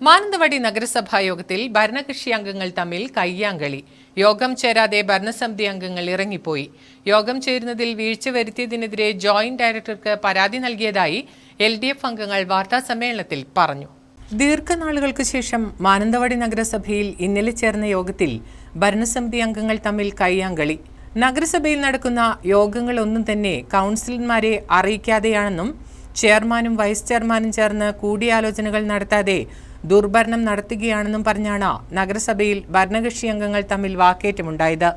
മാനന്തവാടി നഗരസഭാ യോഗത്തിൽ ഭരണകക്ഷി അംഗങ്ങൾ തമ്മിൽ കയ്യാങ്കളി. യോഗം ചേരാതെ ഭരണസമിതി അംഗങ്ങൾ ഇറങ്ങിപ്പോയി. യോഗം ചേരുന്നതിൽ വീഴ്ച വരുത്തിയതിനെതിരെ ജോയിന്റ് ഡയറക്ടർക്ക് പരാതി നൽകിയതായി എൽ ഡി എഫ് അംഗങ്ങൾ വാർത്താസമ്മേളനത്തിൽ പറഞ്ഞു. ദീർഘനാളുകൾക്ക് ശേഷം മാനന്തവാടി നഗരസഭയിൽ ഇന്നലെ ചേർന്ന യോഗത്തിൽ ഭരണസമിതി അംഗങ്ങൾ തമ്മിൽ കയ്യാങ്കളി. നഗരസഭയിൽ നടക്കുന്ന യോഗങ്ങളൊന്നും തന്നെ കൗൺസിലർമാരെ അറിയിക്കാതെയാണെന്നും ചെയർമാനും വൈസ് ചെയർമാനും ചേർന്ന് കൂടിയാലോചനകൾ നടത്താതെ ദുർഭരണം നടത്തുകയാണെന്നും പറഞ്ഞാണ് നഗരസഭയിൽ ഭരണകക്ഷി അംഗങ്ങൾ തമ്മിൽ വാക്കേറ്റമുണ്ടായത്.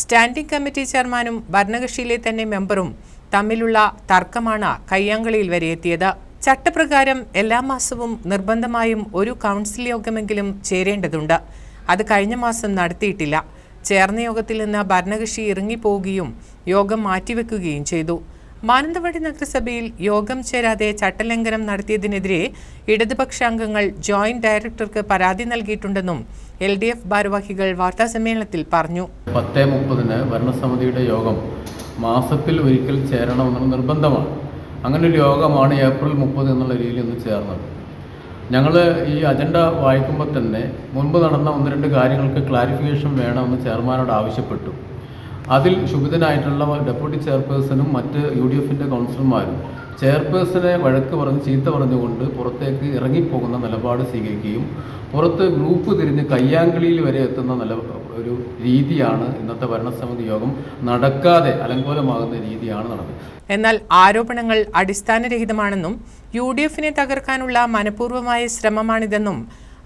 സ്റ്റാൻഡിംഗ് കമ്മിറ്റി ചെയർമാനും ഭരണകക്ഷിയിലെ തന്നെ മെമ്പറും തമ്മിലുള്ള തർക്കമാണ് കയ്യാങ്കളിയിൽ വരെ എത്തിയത്. ചട്ടപ്രകാരം എല്ലാ മാസവും നിർബന്ധമായും ഒരു കൗൺസിൽ യോഗമെങ്കിലും ചേരേണ്ടതുണ്ട്. അത് കഴിഞ്ഞ മാസം നടത്തിയിട്ടില്ല. ചേർന്ന യോഗത്തിൽ നിന്ന് ഭരണകക്ഷി ഇറങ്ങിപ്പോവുകയും യോഗം മാറ്റിവെക്കുകയും ചെയ്തു. മാനന്തവാടി നഗരസഭയിൽ യോഗം ചേരാതെ ചട്ടലംഘനം നടത്തിയതിനെതിരെ ഇടതുപക്ഷ അംഗങ്ങൾ ജോയിന്റ് ഡയറക്ടർക്ക് പരാതി നൽകിയിട്ടുണ്ടെന്നും എൽ ഡി എഫ് ഭാരവാഹികൾ വാർത്താസമ്മേളനത്തിൽ പറഞ്ഞു. പത്ത് മുപ്പതിന് ഭരണസമിതിയുടെ യോഗം മാസത്തിൽ ഒരിക്കൽ ചേരണമെന്നുള്ള നിർബന്ധമാണ്. അങ്ങനെ ഒരു യോഗമാണ് ഏപ്രിൽ മുപ്പത് എന്നുള്ള രീതിയിൽ ഇന്ന് ചേർന്നത്. ഞങ്ങൾ ഈ അജണ്ട വായിക്കുമ്പോൾ തന്നെ മുൻപ് നടന്ന ഒന്ന് രണ്ട് കാര്യങ്ങൾക്ക് ക്ലാരിഫിക്കേഷൻ വേണമെന്ന് ചെയർമാനോട് ആവശ്യപ്പെട്ടു. അതിൽ ക്ഷുഭിതനായിട്ടുള്ള ഡെപ്യൂട്ടി ചെയർപേഴ്സണും മറ്റ് യു ഡി എഫിന്റെ കൗൺസിലർമാരും ചെയർപേഴ്സണെ വഴക്ക് പറഞ്ഞ് ചീത്ത പറഞ്ഞുകൊണ്ട് പുറത്തേക്ക് ഇറങ്ങിപ്പോകുന്ന നിലപാട് സ്വീകരിക്കുകയും പുറത്ത് ഗ്രൂപ്പ് തിരിഞ്ഞ് കയ്യാങ്കളിയിൽ വരെ എത്തുന്ന നില ഒരു രീതിയാണ് ഇന്നത്തെ ഭരണസമിതി യോഗം. നടക്കാതെ അലങ്കോലമാകുന്ന രീതിയാണ് നടന്നത്. എന്നാൽ ആരോപണങ്ങൾ അടിസ്ഥാനരഹിതമാണെന്നും യു ഡി എഫിനെ തകർക്കാനുള്ള മനഃപൂർവമായ ശ്രമമാണിതെന്നും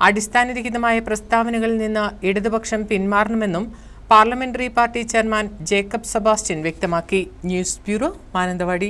അടിസ്ഥാനരഹിതമായ പ്രസ്താവനകളിൽ നിന്ന് ഇടതുപക്ഷം പിന്മാറണമെന്നും parliamentary party chairman Jacob Sebastian വ്യക്തമാക്കി. News bureau Mananthavady.